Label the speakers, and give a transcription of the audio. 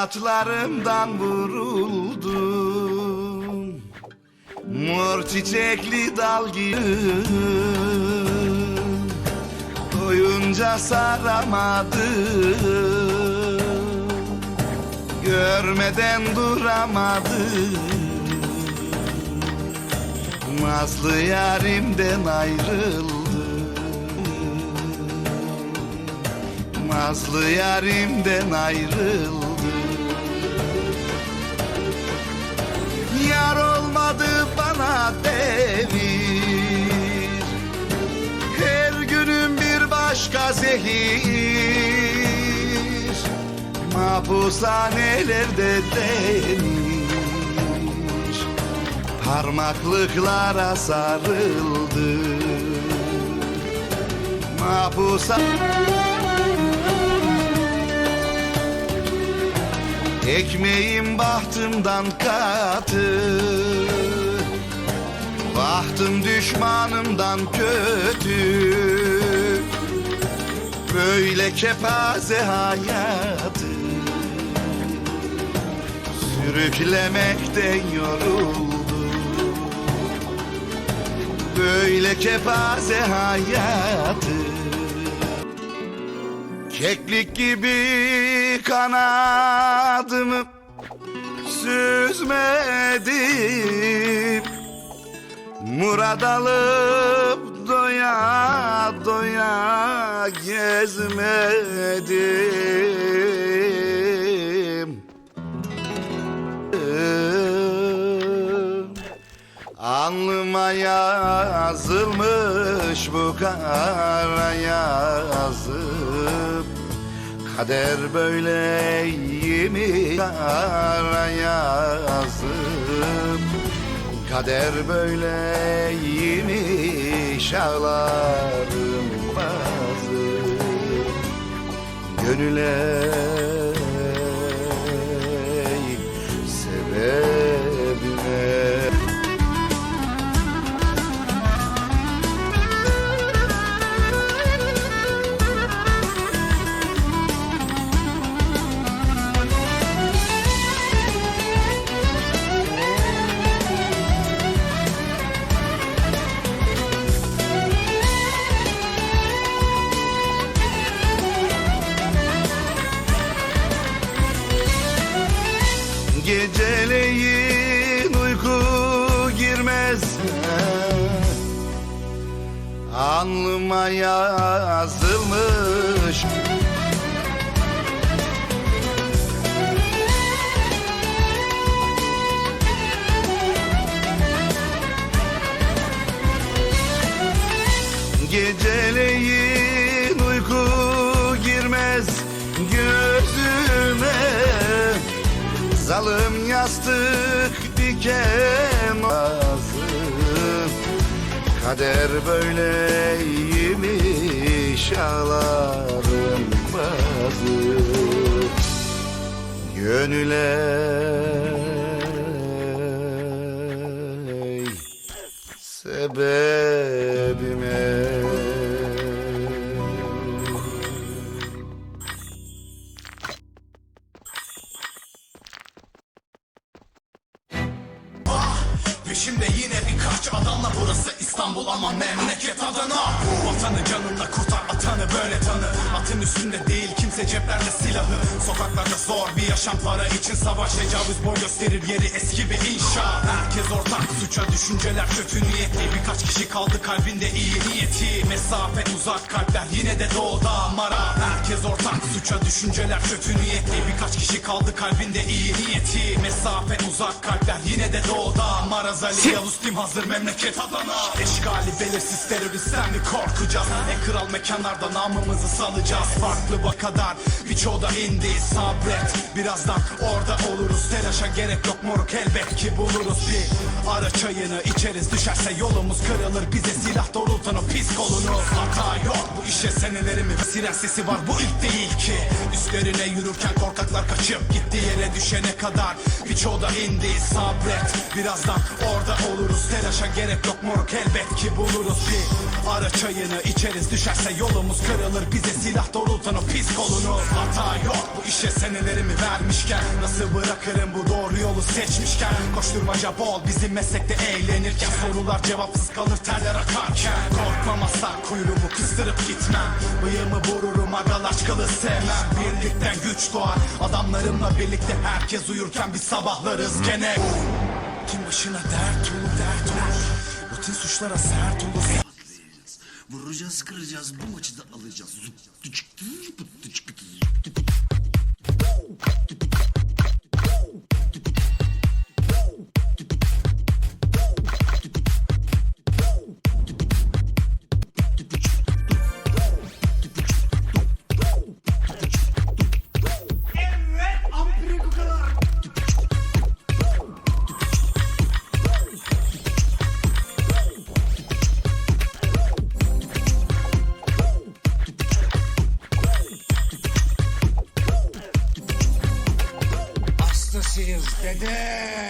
Speaker 1: Kanatlarımdan vuruldum. Mor çiçekli dal gibi. Doyunca saramadım. Görmeden duramadım. Nazlı yarimden ayrıldım. Nazlı yarimden ayrıldım Yar olmadı bana devir. Her günüm bir başka zehir. Mahpushanelerde denir Parmaklıklara sarıldı. Mahpushane Ekmeğim bahtımdan katı Bahtım düşmanımdan kötü. Böyle kepaze hayatı Sürüklemekten yoruldum Böyle kepaze hayatı Keklik gibi kanadımı süzmedim Murad alıp doya doya gezmedim. Alnıma yazılmış bu kara yazıp Kader böyleymiş kara yazıp Kader böyleymiş ağlarım bazı Gönüle Geceleyin uyku girmez. Alnıma yazılmış. Geceleyin Zalim yastık diken lazım Kader böyleymiş ağlarım bazı. Gönüle sebebime
Speaker 2: Peşimde yine birkaç adamla burası İstanbul ama memleket Adana Vatanı canınla kurtar atanı böyle tanı. Atın üstünde değil kimse ceplerde silahı. Sokaklarda zor bir yaşam para için savaş Tecavüz boy gösterir yeri eski bir inşa Herkes ortak suça düşünceler kötü niyetli. Birkaç kişi kaldı kalbinde iyi niyeti. Mesafe uzak kalpler yine de doğuda. Mara Herkes ortak suça düşünceler kötü niyetli. Birkaç kişi kaldı kalbinde iyi niyeti. Mesafe uzak kalpler yine de doğuda Maraz Ali Yavuz Tim hazır memleket Adana. Eşgali belirsiz teröristten mi korkacağız. En kral mekanlarda namımızı salacağız. Farklı vakadar birçoğu da indi Sabret birazdan orada oluruz. Telaşa gerek yok moruk elbet ki buluruz. Bir Ara çayını içeriz. Düşerse yolumuz kırılır. Bize silah doğrultan o pis kolunu Hata yok bu işe senelerimi Siren sesi var bu ilk değil ki. Üstlerine yürürken korkaklar kaçıp gitti yere düşene kadar. Birçoğu da indi sabret Birazdan orada oluruz Telaşa gerek yok moruk elbet ki buluruz. Bir Ara çayını içeriz düşerse yolumuz kırılır. Bize silah doğrultan o pis kolunu. Hata yok bu işe senelerimi vermişken. Nasıl bırakırım bu doğru yolu seçmişken? Koşturmaca bol bizim meslekte eğlenirken. Sorular cevapsız kalır terler akarken. Korkmam asla kuyruğumu kıstırıp gitmem. Bıyığımı vururum agalaşkalı sevmem. Birlikten güç doğar adamlarımla birlikte Herkes uyurken biz sabahlarız. Gene Kim başına dert olur dert olur Rutin suçlara sert olur
Speaker 3: Vuracağız kıracağız bu maçı da alacağız.
Speaker 2: て。
Speaker 4: て